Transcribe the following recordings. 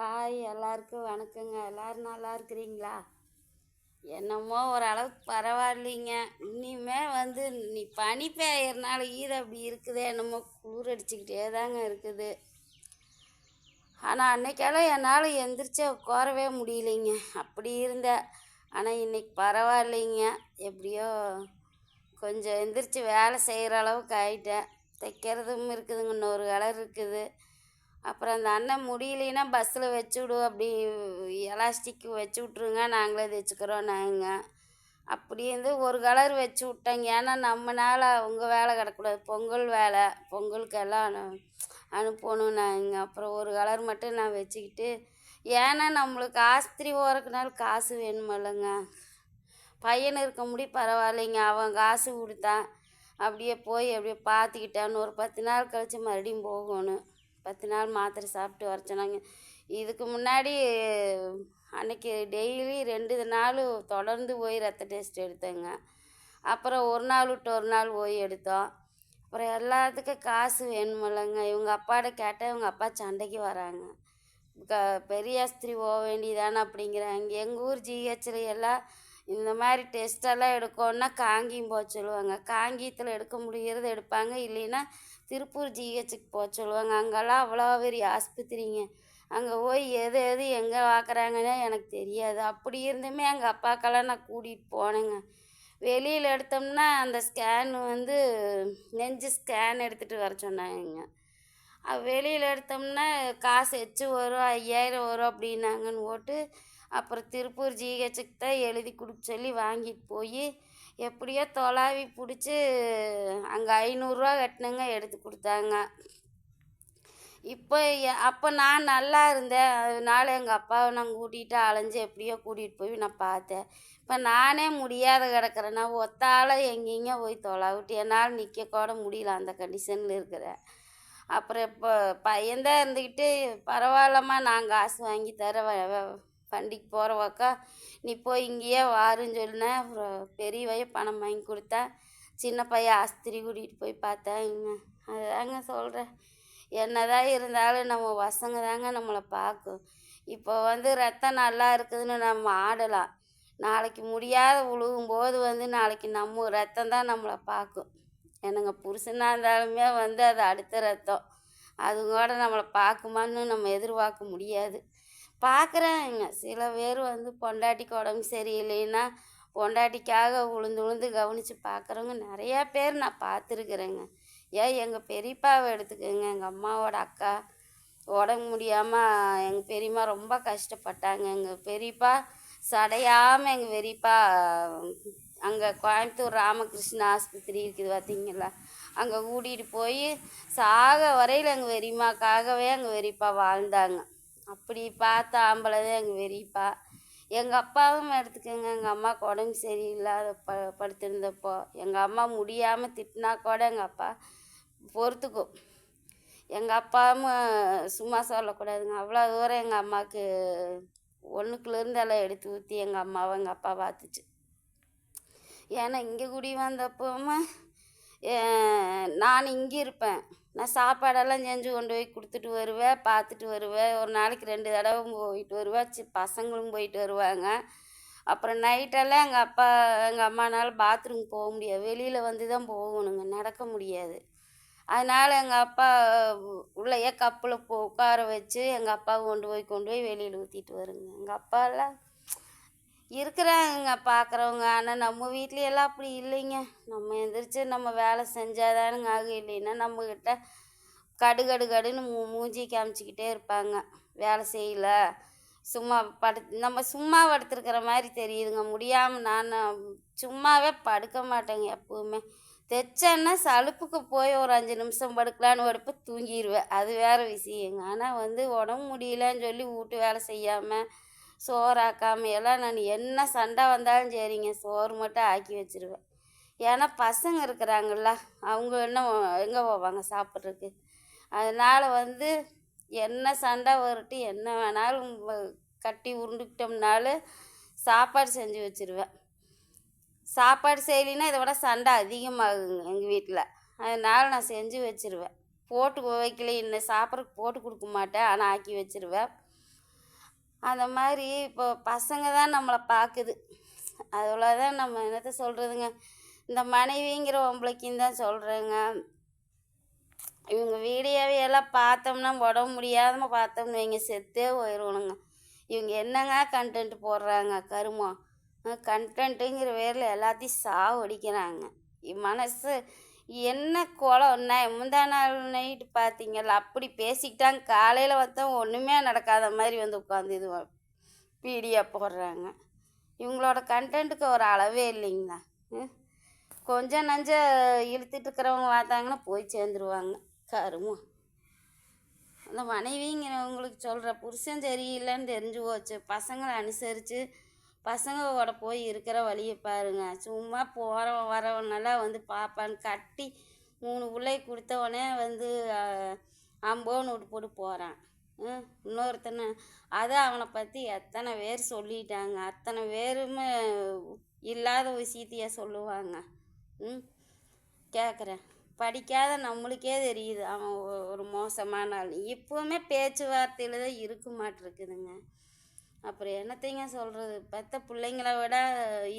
Hi எல்லாருக்கும் வணக்கங்க. எல்லாரும் நல்லா இருக்கிறீங்களா? என்னமோ ஓரளவுக்கு பரவாயில்லைங்க. இனிமே வந்து நீ பனி பெய்யறனால ஈர அப்படி இருக்குது என்னமோ குளிர் அடிச்சுக்கிட்டே தாங்க இருக்குது. ஆனால் அன்னைக்கெல்லாம் என்னால் எந்திரிச்சு உட்காரவே முடியலைங்க. அப்படி இருந்தேன். ஆனால் இன்னைக்கு பரவாயில்லைங்க. எப்படியோ கொஞ்சம் எந்திரிச்சு வேலை செய்கிற அளவுக்கு ஆயிட்டேன். தைக்கிறதும் இருக்குதுங்க. இன்னொரு கலர் இருக்குது. அப்புறம் அந்த அண்ணன் முடியலைன்னா பஸ்ஸில் வச்சு விடு அப்படி எலாஸ்டிக் வச்சு விட்ருங்க நாங்களே தைச்சிக்கிறோம் நாங்கள் அப்படி இருந்து ஒரு கலர் வச்சு விட்டேங்க. ஏன்னா நம்மனால உங்கள் வேலை கிடக்கூடாது பொங்கல் வேலை பொங்கலுக்கெல்லாம் அனு அனுப்பணும் நாங்கள் அப்புறம் ஒரு கலர் மட்டும் நான் வச்சுக்கிட்டு ஏன்னா நம்மளுக்கு ஆஸ்பத்திரி ஓரக்குனால காசு வேணுமில்லங்க பையன் இருக்க முடி பரவாயில்லைங்க. அவன் காசு கொடுத்தான். அப்படியே போய் அப்படியே பார்த்துக்கிட்டான்னு ஒரு பத்து நாள் கழித்து மறுபடியும் போகணும். பத்து நாள் மாத்திரை சாப்பிட்டு வர சொன்னாங்க. இதுக்கு முன்னாடி அன்னைக்கு டெய்லி ரெண்டு நாள் தொடர்ந்து போய் ரத்த டெஸ்ட் எடுத்தேங்க. அப்புறம் ஒரு நாள் விட்டு ஒரு நாள் போய் எடுத்தோம். அப்புறம் எல்லாத்துக்கும் காசு வேணுமில்லங்க. இவங்க அப்பாட்ட கேட்டால் இவங்க அப்பா சண்டைக்கு வராங்க. க பெரிய போக வேண்டியதானே அப்படிங்கிறாங்க. எங்கள் ஊர் ஜிஹெச்சில் எல்லாம் இந்த மாதிரி டெஸ்டெல்லாம் எடுக்கணுன்னா காங்கியம் போக சொல்லுவாங்க. காங்கியத்தில் எடுக்க முடிகிறது எடுப்பாங்க. இல்லைன்னா திருப்பூர் ஜிஹெச்சுக்கு போக சொல்லுவாங்க. அங்கெல்லாம் அவ்வளோ பெரிய ஆஸ்பத்திரிங்க. அங்கே போய் எது எது எங்கே பார்க்குறாங்கன்னே எனக்கு தெரியாது. அப்படி இருந்துமே எங்கள் அப்பாக்கெல்லாம் நான் கூட்டிகிட்டு போனேங்க. வெளியில் எடுத்தோம்னா அந்த ஸ்கேன் வந்து நெஞ்சு ஸ்கேன் எடுத்துகிட்டு வர சொன்னாங்க வெளியில் எடுத்தோம்னா காசு எச்சு வரும் ஐயாயிரம் வரும் அப்படின்னாங்கன்னு போட்டு அப்புறம் திருப்பூர் ஜிஹெச்சுக்கு தான் எழுதி கொடுக்க சொல்லி வாங்கிட்டு போய் எப்படியோ தொலாவி பிடிச்சி அங்கே ஐநூறுரூவா கட்டினங்க எடுத்து கொடுத்தாங்க. இப்போ அப்போ நான் நல்லா இருந்தேன். அதனால எங்கள் அப்பாவை நான் கூட்டிகிட்டு அலைஞ்சு எப்படியோ கூட்டிகிட்டு போய் நான் பார்த்தேன். இப்போ நானே முடியாத கிடக்கிறேன் நான் ஒத்தால எங்கெங்க போய் தொலாவிட்டு என்னால் நிற்க கூட முடியல அந்த கண்டிஷனில் இருக்கிறேன் அப்புறம் இப்போ பையன்தான் இருந்துக்கிட்டு பரவாயில்லம்மா நான் காசு வாங்கி தர வ- வண்டிக்கு போகிற பக்கம் நீ போய் இங்கேயே வாருன்னு சொன்னேன் அப்புறம் பெரியவைய பணம் வாங்கி கொடுத்தா. சின்ன பையன் ஆஸ்திரி கூட்டிகிட்டு போய் பார்த்தாங்க அதுதாங்க சொல்கிறேன் என்னதான் இருந்தாலும் நம்ம பசங்க தாங்க நம்மளை பார்க்கும். இப்போ வந்து ரத்தம் நல்லா இருக்குதுன்னு நம்ம ஆடலாம். நாளைக்கு முடியாத போது வந்து நாளைக்கு நம்ம ரத்தம் தான் நம்மளை பார்க்கும். என்னங்க புருஷனாக இருந்தாலுமே வந்து அது அடுத்த ரத்தம். அது கூட நம்மளை பார்க்குமான்னு நம்ம எதிர்பார்க்க முடியாது. பார்க்குறேங்க சில பேர் வந்து பொண்டாட்டிக்கு உடம்பு சரியில்லைன்னா பொண்டாட்டிக்காக உளுந்து உளுந்து கவனித்து பார்க்குறவங்க நிறையா பேர் நான் பார்த்துருக்குறேங்க. ஏன் எங்கள் பெரியப்பாவை எடுத்துக்கோங்க. எங்கள் அம்மாவோட அக்கா உடம்பு முடியாமல் எங்கள் பெரியம்மா ரொம்ப கஷ்டப்பட்டாங்க. எங்கள் பெரியப்பா சடையாமல் எங்கள் பெரியப்பா அங்கே கோயம்புத்தூர் ராமகிருஷ்ண ஆஸ்பத்திரி இருக்குது பார்த்தீங்களா அங்கே கூட்டிகிட்டு போய் சாக வரையில் எங்கள் பெரியம்மாக்காகவே எங்கள் பெரியப்பா வாழ்ந்தாங்க. அப்படி பார்த்த ஆம்பளை தான் எங்கள் பெரியப்பா எங்கள் அப்பாவும் எடுத்துக்கோங்க எங்கள் அம்மாவுக்கு உடம்பு சரியில்லாத ப படுத்திருந்தப்போ எங்கள் அம்மா முடியாமல் திட்டினா கூட எங்கள் அப்பா பொறுத்துக்கும். எங்கள் அப்பாவும் சும்மா சொல்லக்கூடாதுங்க. அவ்வளோ தூரம் எங்கள் அம்மாவுக்கு ஒன்றுக்குலேருந்து எல்லாம் எடுத்து ஊற்றி எங்கள் அம்மாவை எங்கள் அப்பா பார்த்துச்சு. ஏன்னா இங்கே குடி வந்தப்போமா நான் இங்கே இருப்பேன். நான் சாப்பாடெல்லாம் செஞ்சு கொண்டு போய் கொடுத்துட்டு வருவேன் பார்த்துட்டு வருவேன். ஒரு நாளைக்கு ரெண்டு தடவை போயிட்டு வருவேன். சி பசங்களும் போயிட்டு வருவாங்க. அப்புறம் நைட்டெல்லாம் எங்கள் அப்பா எங்கள் அம்மானால பாத்ரூம் போக முடியாது. வெளியில் வந்து தான் போகணுங்க. நடக்க முடியாது. அதனால் எங்கள் அப்பா உள்ளேயே கப்பில் உட்கார வச்சு எங்கள் அப்பாவை கொண்டு போய் கொண்டு போய் வெளியில் ஊற்றிட்டு வருங்க. எங்கள் அப்பாலாம் இருக்கிறாங்க பார்க்குறவங்க. ஆனால் நம்ம வீட்லையெல்லாம் அப்படி இல்லைங்க. நம்ம எந்திரிச்சு நம்ம வேலை செஞ்சாதானுங்க ஆகும் இல்லைன்னா நம்மக்கிட்ட கடு கடு கடுன்னு மூ மூஞ்சி காமிச்சிக்கிட்டே இருப்பாங்க. வேலை செய்யல. சும்மா படு நம்ம சும்மா படுத்துருக்கிற மாதிரி தெரியுதுங்க. முடியாமல் நான் சும்மாவே படுக்க மாட்டேங்க எப்பவுமே. தைச்சேன்னா சலுப்புக்கு போய் ஒரு அஞ்சு நிமிஷம் படுக்கலான்னு படுப்ப தூங்கிடுவேன் அது வேறு விஷயங்க. ஆனால் வந்து உடம்பு முடியலன்னு சொல்லி வீட்டு வேலை செய்யாமல் சோறாக்காம எல்லாம் நான் என்ன சண்டை வந்தாலும் சரிங்க சோறு மட்டும் ஆக்கி வச்சிருவேன். ஏன்னா பசங்க இருக்கிறாங்கல்ல அவங்க என்ன எங்கே போவாங்க சாப்பிட்றதுக்கு? அதனால் வந்து என்ன சண்டை வரட்டு என்ன வேணாலும் கட்டி உருண்டுக்கிட்டோம்னாலும் சாப்பாடு செஞ்சு வச்சிருவேன். சாப்பாடு செய்யலைன்னா இதை விட சண்டை அதிகமாகுங்க எங்கள் வீட்டில். அதனால் நான் செஞ்சு வச்சிருவேன். போட்டு வைக்கல இன்னும் சாப்பிட்றதுக்கு போட்டு கொடுக்க மாட்டேன் ஆனால் ஆக்கி வச்சிருவேன். அந்த மாதிரி இப்போ பசங்க தான் நம்மளை பார்க்குது அவ்வளோதான் நம்ம என்னத்தை சொல்கிறதுங்க இந்த மனைவிங்கிற பொம்பளைக்கும் தான் சொல்கிறேங்க இவங்க வீடியோவை எல்லாம் பார்த்தோம்னா உடம்பு முடியாதம பார்த்தோம்னு வைங்க செத்தே போயிடுவோனுங்க இவங்க என்னங்க கண்டென்ட் போடுறாங்க கருமம் கண்டென்ட்டுங்கிற பேரில் எல்லாத்தையும் சாவடிக்கிறாங்க. இ- மனசு என்ன குளம் நான் முந்தா நாள் நைட்டு பார்த்தீங்கல்ல அப்படி பேசிக்கிட்டாங்க. காலையில் பார்த்தா ஒன்றுமே நடக்காத மாதிரி வந்து உட்காந்து இது பீடியாக போடுறாங்க. இவங்களோட கண்டென்ட்டுக்கு ஒரு அளவே இல்லைங்களா? ம்? கொஞ்சம் நஞ்ச இழுத்துட்டு இருக்கிறவங்க பார்த்தாங்கன்னா போய் சேர்ந்துருவாங்க. கருமம் அந்த மனைவிங்கிறவங்களுக்கு சொல்கிற புருஷன் சரியில்லைன்னு தெரிஞ்சு போச்சு. பசங்களை அனுசரித்து பசங்களோட போய் இருக்கிற வழியை பாருங்க. சும்மா போகிறவன் வரவனெல்லாம் வந்து பார்ப்பான்னு கட்டி மூணு பிள்ளை கொடுத்தவனே வந்து அம்போன்னு விட்டு போட்டு போகிறான் இன்னொருத்தனை அது அவனை பற்றி எத்தனை பேர் சொல்லிட்டாங்க. அத்தனை பேருமே இல்லாத விஷயத்தையே சொல்லுவாங்க. ம் கேட்குறேன் படிக்காத நம்மளுக்கே தெரியுது. அவன் ஒரு மோசமான ஆள். இப்போவுமே பேச்சுவார்த்தையில் தான் இருக்க மாட்டிருக்குதுங்க. அப்புறம் என்னத்தைங்க சொல்கிறது பெத்த பிள்ளைங்கள விட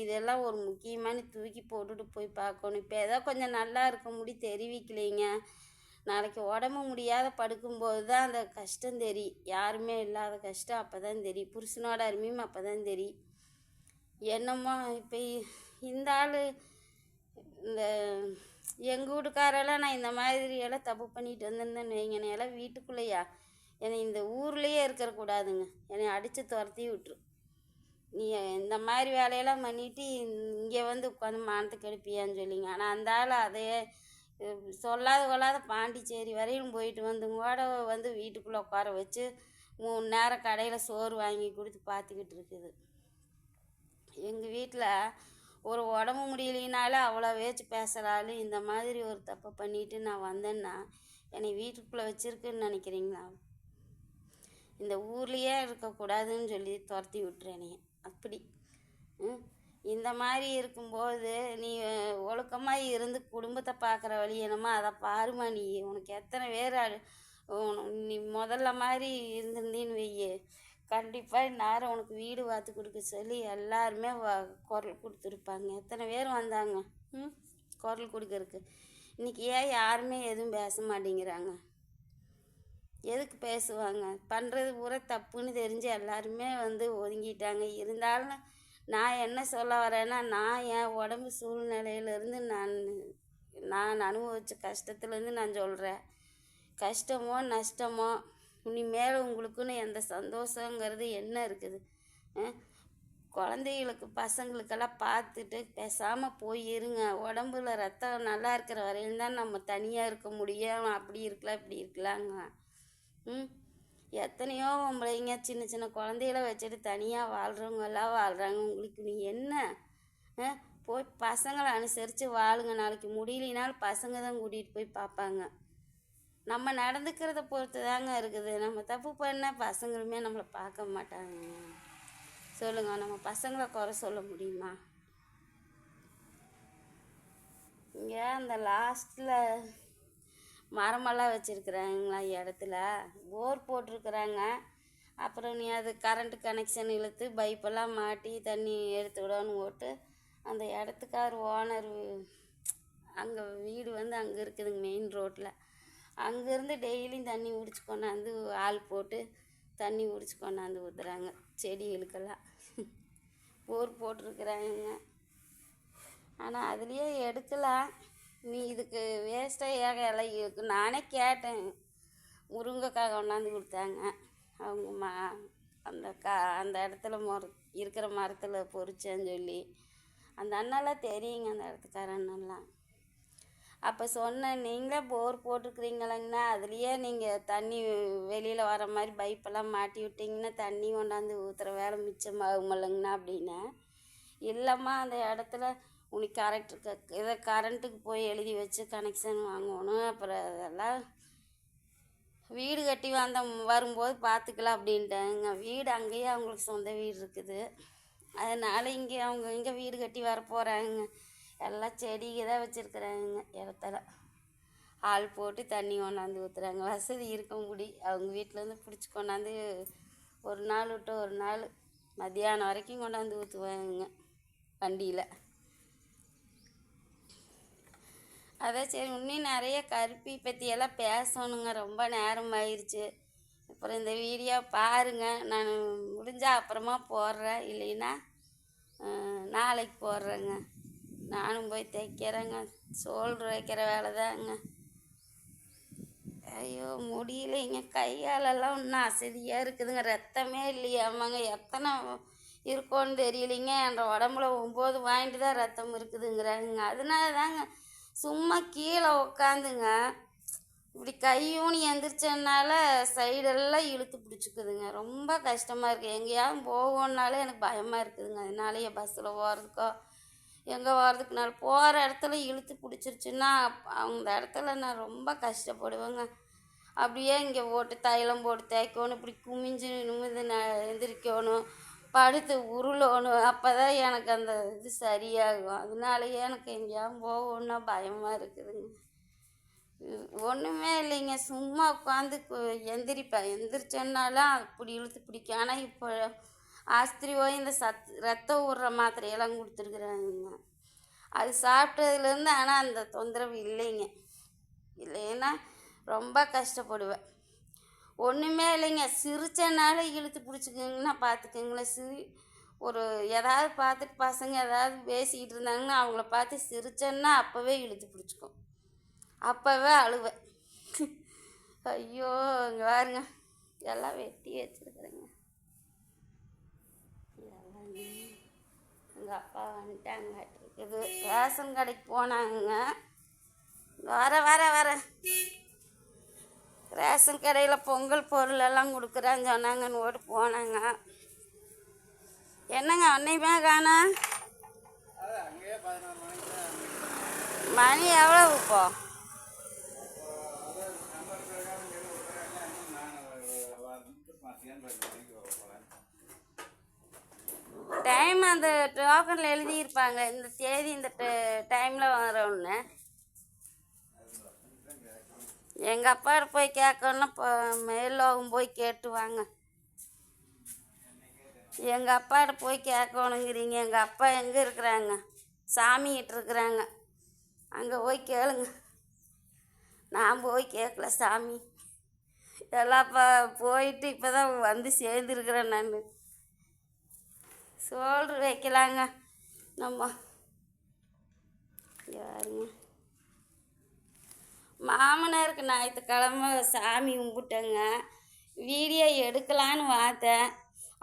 இதெல்லாம் ஒரு முக்கியமான தூக்கி போட்டுட்டு போய் பார்க்கணும். இப்போ ஏதோ கொஞ்சம் நல்லா இருக்க முடி தெரிவிக்கலைங்க. நாளைக்கு உடம்பு முடியாத படுக்கும்போது தான் அந்த கஷ்டம் தெரியும் யாருமே இல்லாத கஷ்டம் அப்போ தான் தெரியும் புருஷனோட அருமையும் அப்போ தான் தெரியும் என்னமோ இப்போ இந்த ஆள் இந்த எங்கள் வீட்டுக்காரெல்லாம் நான் இந்த மாதிரி எல்லாம் தப்பு பண்ணிட்டு வந்திருந்தேன்னு வைங்கன்னு எல்லாம் வீட்டுக்குள்ளேயா? என்னை இந்த ஊர்லேயே இருக்கக்கூடாதுங்க. என்னை அடித்து துரத்தி விட்டுரு. நீ இந்த மாதிரி வேலையெல்லாம் பண்ணிட்டு இங்கே வந்து உட்காந்து மானத்துக்கு எடுப்பியான்னு சொல்லிங்க. ஆனால் அந்த ஆள் அதையே சொல்லாத கொள்ளாத பாண்டிச்சேரி வரையிலும் போயிட்டு வந்து கூட வந்து வீட்டுக்குள்ளே உட்கார வச்சு மூணு நேரம் கடையில் சோறு வாங்கி கொடுத்து பார்த்துக்கிட்டு இருக்குது. எங்கள் வீட்டில் ஒரு உடம்பு முடியலைனாலும் அவ்வளோ வேச்சு பேசுகிறாலும் இந்த மாதிரி ஒரு தப்பை பண்ணிட்டு நான் வந்தேன்னா என்னை வீட்டுக்குள்ளே வச்சிருக்குன்னு நினைக்கிறீங்களா? இந்த ஊர்லேயே இருக்கக்கூடாதுன்னு சொல்லி துரத்தி விட்டுறேனே. அப்படி. இந்த மாதிரி இருக்கும்போது நீ ஒழுக்கமாக இருந்து குடும்பத்தை பார்க்குற வழி என்னமோ அதை பாருமா நீ. உனக்கு எத்தனை பேர் நீ முதல்ல மாதிரி இருந்திருந்தீன்னு வையே. கண்டிப்பாக இந்நேரம் உனக்கு வீடு பார்த்து கொடுக்க சொல்லி எல்லாருமே குரல் கொடுத்துருப்பாங்க. எத்தனை பேர் வந்தாங்க? ம்? குரல் கொடுக்கறக்கு இன்றைக்கி ஏன் யாருமே எதுவும் பேச மாட்டேங்கிறாங்க? எதுக்கு பேசுவாங்க? பண்ணுறது பூரா தப்புன்னு தெரிஞ்சு எல்லாருமே வந்து ஒதுங்கிட்டாங்க. இருந்தாலும் நான் என்ன சொல்ல வரேன்னா நான் என் உடம்பு சூழ்நிலையிலேருந்து நான் நான் அனுபவித்த கஷ்டத்துலேருந்து நான் சொல்கிறேன் கஷ்டமோ நஷ்டமோ இனிமேல் உங்களுக்குன்னு எந்த சந்தோஷங்கிறது என்ன இருக்குது? குழந்தைகளுக்கு பசங்களுக்கெல்லாம் பார்த்துட்டு பேசாமல் போயிருங்க. உடம்புல ரத்தம் நல்லா இருக்கிற வரையிலும் தான் நம்ம தனியாக இருக்க முடியும். அப்படி இருக்கலாம் இப்படி இருக்கலாங்க ம். எத்தனையோ பொம்பளைங்க சின்ன சின்ன குழந்தைகள வச்சுட்டு தனியாக வாழ்கிறவங்க எல்லாம் வாழ்கிறாங்க உங்களுக்கு நீ என்ன? போய் பசங்களை அனுசரித்து வாழுங்க. நாளைக்கு முடியலினாலும் பசங்க தான் கூட்டிகிட்டு போய் பார்ப்பாங்க. நம்ம நடந்துக்கிறத பொறுத்து தாங்க இருக்குது. நம்ம தப்பு பண்ணால் பசங்களுமே நம்மளை பார்க்க மாட்டாங்க. சொல்லுங்கள் நம்ம பசங்களை குறை சொல்ல முடியுமா? இங்கே அந்த லாஸ்ட்டில் மரமெல்லாம் வச்சுருக்குறாங்களா இடத்துல. போர் போட்டிருக்குறாங்க. அப்புறம் நீ அது கரண்ட்டு கனெக்ஷன் இழுத்து பைப்பெல்லாம் மாட்டி தண்ணி எடுத்து விடணும் போட்டு அந்த இடத்துக்கார் ஓனர் அங்கே வீடு வந்து அங்கே இருக்குதுங்க மெயின் ரோட்டில் அங்கேருந்து டெய்லியும் தண்ணி பிடிச்சி கொண்டாந்து ஆள் போட்டு தண்ணி பிடிச்சி கொண்டாந்து ஊற்றுறாங்க செடிகளுக்கெல்லாம் போர் போட்டிருக்குறாங்க. ஆனால் அதுலேயே எடுக்கலாம். நீ இதுக்கு வேஸ்ட்டாக ஏக இருக்கு. நானே கேட்டேன். முருங்கைக்காய் கொண்டாந்து கொடுத்தாங்க. அவங்க மா அந்த கா அந்த இடத்துல மொர இருக்கிற மரத்தில் பொறிச்சேன்னு சொல்லி. அந்த அண்ணெல்லாம் தெரியுங்க அந்த இடத்துக்கார அண்ணெல்லாம் அப்போ சொன்னேன் நீங்களே போர் போட்டிருக்கிறீங்களங்கண்ணா? அதுலேயே நீங்கள் தண்ணி வெளியில் வர மாதிரி பைப்பெல்லாம் மாட்டி விட்டிங்கன்னா தண்ணி கொண்டாந்து ஊற்றுற வேலை மிச்சமாகுமில்லங்கண்ணா அப்படின்னா இல்லைம்மா அந்த இடத்துல உனக்கு கரெக்ட் இதை கரண்ட்டுக்கு போய் எழுதி வச்சு கனெக்ஷன் வாங்கணும் அப்புறம் அதெல்லாம் வீடு கட்டி வந்த வரும்போது பார்த்துக்கலாம் அப்படின்ட்டாங்க. வீடு அங்கேயே அவங்களுக்கு சொந்த வீடு இருக்குது. அதனால் இங்கே அவங்க இங்கே வீடு கட்டி வர போகிறாங்க எல்லாம் செடிக்கு தான் வச்சுருக்குறாங்க. இடத்துல ஆள் போட்டு தண்ணி கொண்டாந்து ஊற்றுறாங்க வசதி இருக்க முடி அவங்க வீட்டிலேருந்து பிடிச்சி கொண்டாந்து ஒரு நாள் விட்டு ஒரு நாள் மத்தியானம் வரைக்கும் கொண்டாந்து ஊற்றுவாங்க வண்டியில். அதான் சரி இன்னும் நிறைய கருப்பி பற்றியெல்லாம் பேசணுங்க. ரொம்ப நேரம் ஆயிடுச்சு அப்புறம் இந்த வீடியோ பாருங்கள் நான் முடிஞ்சால் அப்புறமா போடுறேன். இல்லைன்னா நாளைக்கு போடுறேங்க. நானும் போய் தைக்கிறேங்க. சோல் வைக்கிற வேலை தாங்க. ஐயோ முடியலைங்க. கையாலெல்லாம் இன்னும் அசதியாக இருக்குதுங்க. ரத்தமே இல்லையாமாங்க எத்தனை இருக்கோன்னு தெரியலைங்க. என்ற உடம்புல ஒம்பது வாங்கிட்டு தான் ரத்தம் இருக்குதுங்கிறாங்க. அதனால தாங்க சும்மா கீழே உக்காந்துங்க. இப்படி கையூனி எந்திரிச்சனால சைடெல்லாம் இழுத்து பிடிச்சிக்குதுங்க. ரொம்ப கஷ்டமாக இருக்குது எங்கேயாவது போகணுன்னாலே எனக்கு பயமாக இருக்குதுங்க. அதனாலேயே பஸ்ஸில் போகிறதுக்கோ எங்கே போகிறதுக்குனாலும் போகிற இடத்துல இழுத்து பிடிச்சிருச்சுன்னா அந்த இடத்துல நான் ரொம்ப கஷ்டப்படுவேங்க. அப்படியே இங்கே போட்டு தைலம் போட்டு தேய்க்கணும். இப்படி குமிஞ்சு நிமிந்து நான் எந்திரிக்கணும். படுத்து உருளணும். அப்போ தான் எனக்கு அந்த இது சரியாகும். அதனாலயே எனக்கு எங்கேயாவது போகணுன்னா பயமாக இருக்குதுங்க. ஒன்றுமே இல்லைங்க. சும்மா உட்காந்து எந்திரிப்பேன். எந்திரிச்சோன்னாலும் அப்படி இழுத்து பிடிக்கும். ஆனால் இப்போ ஆஸ்திரி போய் இந்த சத் ரத்தம் ஊடுற மாத்திரையெல்லாம் கொடுத்துருக்குறாங்க அது சாப்பிட்டதுலேருந்து ஆனால் அந்த தொந்தரவு இல்லைங்க. இல்லைன்னா ரொம்ப கஷ்டப்படுவேன். ஒன்றுமே இல்லைங்க. சிரிச்சனால இழுத்து பிடிச்சிக்கிங்கன்னா பார்த்துக்கோங்களேன் சிரி ஒரு ஏதாவது பார்த்துட்டு பசங்க ஏதாவது பேசிக்கிட்டு இருந்தாங்கன்னா அவங்கள பார்த்து சிரிச்சேன்னா அப்போவே இழுத்து பிடிச்சிக்கும். அப்போவே அழுவேன். ஐயோ இங்கே பாருங்க. எல்லாம் வெட்டி வச்சுருக்குறேங்க. எங்கள் அப்பா வந்துட்டாங்க இது ரேஷன் கடைக்கு போனாங்க. வர வர வர. ரேஷன் கடையில் பொங்கல் பொருள் எல்லாம் கொடுக்குறேன்னு சொன்னாங்கன்னு ஓட்டு போனாங்க. என்னங்க அன்னையுமே காணா? மணி எவ்வளோ இப்போ? டைம் அந்த டோக்கனில் எழுதியிருப்பாங்க. இந்த தேதி இந்த டைமில் வரோன்னு எங்கள் அப்பாட்ட போய் கேட்கணுன்னா இப்போ மேலோகம் போய் கேட்டு வாங்க எங்கள் அப்பாட்ட போய் கேட்கணுங்கிறீங்க. எங்கள் அப்பா எங்கே இருக்கிறாங்க? சாமிகிட்ட இருக்கிறாங்க. அங்கே போய் கேளுங்க. நான் போய் கேட்கல சாமி. எல்லாம் இப்போ போயிட்டு இப்போ தான் வந்து சேர்ந்துருக்குறேன் நான். சோழர் வைக்கலாங்க. நம்ம யாருங்க? மாமனாருக்கு ஞாயிற்றுக்கிழமை சாமி கும்பிட்டேங்க. வீடியோ எடுக்கலான்னு பார்த்தேன்.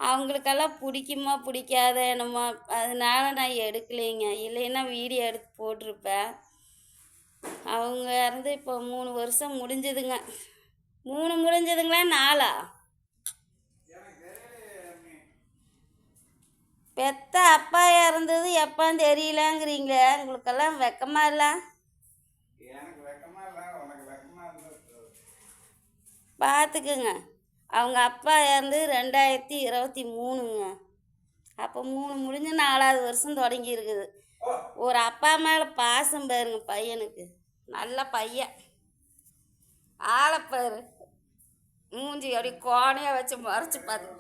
அவங்களுக்கெல்லாம் பிடிக்குமா பிடிக்காத என்னமோ. அதனால நான் எடுக்கலைங்க. இல்லைன்னா வீடியோ எடுத்து போட்டிருப்பேன். அவங்க இறந்து இப்போ மூணு வருஷம் முடிஞ்சதுங்க. மூணு முடிஞ்சதுங்களா? நாலா பெத்த அப்பா இறந்தது எப்போன்னு தெரியலங்கிறீங்களே. உங்களுக்கெல்லாம் வெக்கமா இல்லை எனக்கு வெக்கமா இல்லை உனக்கு வெக்கமா இருந்தது பார்த்துக்குங்க. அவங்க அப்பா இறந்து ரெண்டாயிரத்தி இருபத்தி மூணுங்க. அப்போ மூணு முடிஞ்சு நாலாவது வருஷம் தொடங்கி இருக்குது ஒரு அப்பா மேலே பாசம் பாருங்க பையனுக்கு. நல்ல பையன். ஆளப்பாரு மூஞ்சி அப்படி கோணையாக வச்சு மறைச்சி பார்த்து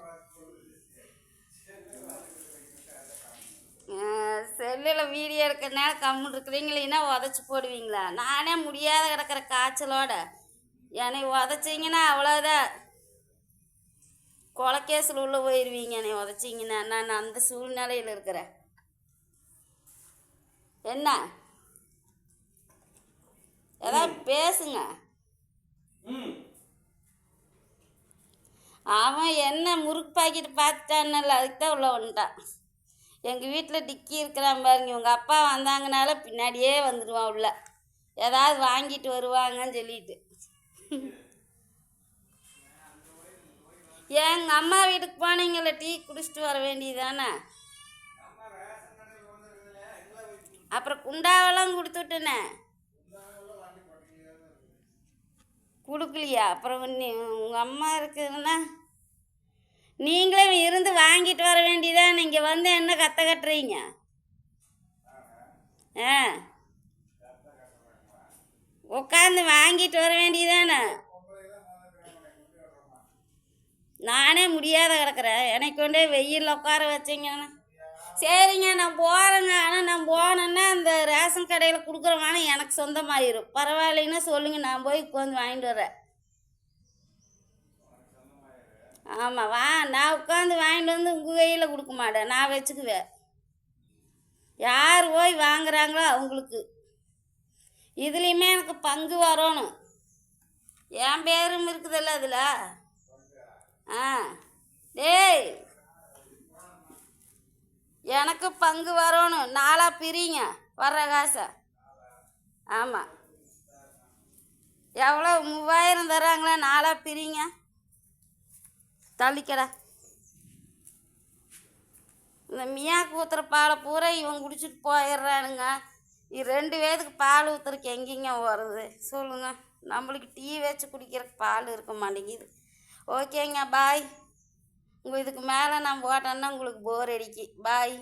செல்லில் வீடியோ எடுக்கிறனால கம்முன்னு இருக்கிறீங்க இல்லைன்னா உதச்சி போடுவீங்களா? நானே முடியாத கிடக்கிற காய்ச்சலோட. என்னை உதச்சிங்கன்னா அவ்வளோதான் கொலைக்கேசில் உள்ளே போயிடுவீங்க என்னை உதச்சிங்கன்னா. நான் அந்த சூழ்நிலையில் இருக்கிறேன். என்ன? ஏதாவது பேசுங்க. அவன் என்ன முறுக்கு பாக்கெட்டு பார்த்துட்டான்ல அதுக்கு தான் உள்ள வந்துட்டான். எங்கள் வீட்டில் டிக்கி இருக்கிறான் பாருங்க. இவங்க அப்பா வந்தாங்கனால பின்னாடியே வந்துடுவான் உள்ள. ஏதாவது வாங்கிட்டு வருவாங்கன்னு சொல்லிட்டு. எங்கள் அம்மா வீட்டுக்கு போனீங்கள டீ குடிச்சிட்டு வர வேண்டியதானே? அப்புறம் குண்டாவெல்லாம் கொடுத்துட்டேனே. கொடுக்கலையா? அப்புறம் உங்கள் அம்மா இருக்குதுன்னா நீங்களே இருந்து வாங்கிட்டு வர வேண்டியதான்? நீங்கள் வந்து என்ன கத்த கட்டுறீங்க? ஆ. உட்காந்து வாங்கிட்டு வர வேண்டியதானே? நானே முடியாத கிடக்குறேன். எனக்கு கொண்டே வெயிலில் உட்கார வச்சிங்கண்ணா சரிங்க நான் போகிறேங்க ஆனால் நான் போனேன்னா அந்த ரேஷன் கடையில் கொடுக்குறவானே எனக்கு சொந்தமாயிரும். பரவாயில்லைன்னா சொல்லுங்கள் நான் போய் உட்காந்து வாங்கிட்டு வரேன். ஆமாம் வா. நான் உட்காந்து வாங்கிட்டு வந்து உங்கள் கையில் கொடுக்க மாட்டேன். நான் வச்சுக்குவேன். யார் போய் வாங்குறாங்களோ அவங்களுக்கு. இதுலேயுமே எனக்கு பங்கு வரணும். என் பேரும் இருக்குதுல்ல அதில்? ஆ. டேய். எனக்கு பங்கு வரணும். நாளாக பிரிங்க வர்ற காசை. ஆமாம் எவ்வளோ மூவாயிரம் தராங்களா நாளாக பிரிங்க. தள்ளிக்கடா. இந்த மியா கூத்துற பாலை பூரா இவன் குடிச்சிட்டு போயிடுறானுங்க. ரெண்டு பேருக்கு பால் ஊற்றுறக்கு எங்கேங்க வருது சொல்லுங்க. நம்மளுக்கு டீ வச்சு குடிக்கிறதுக்கு பால் இருக்க மாட்டேங்குது. ஓகேங்க பாய். உங்கள் இதுக்கு மேலே நான் போட்டேன்னா உங்களுக்கு போர் அடிக்கு பாய்.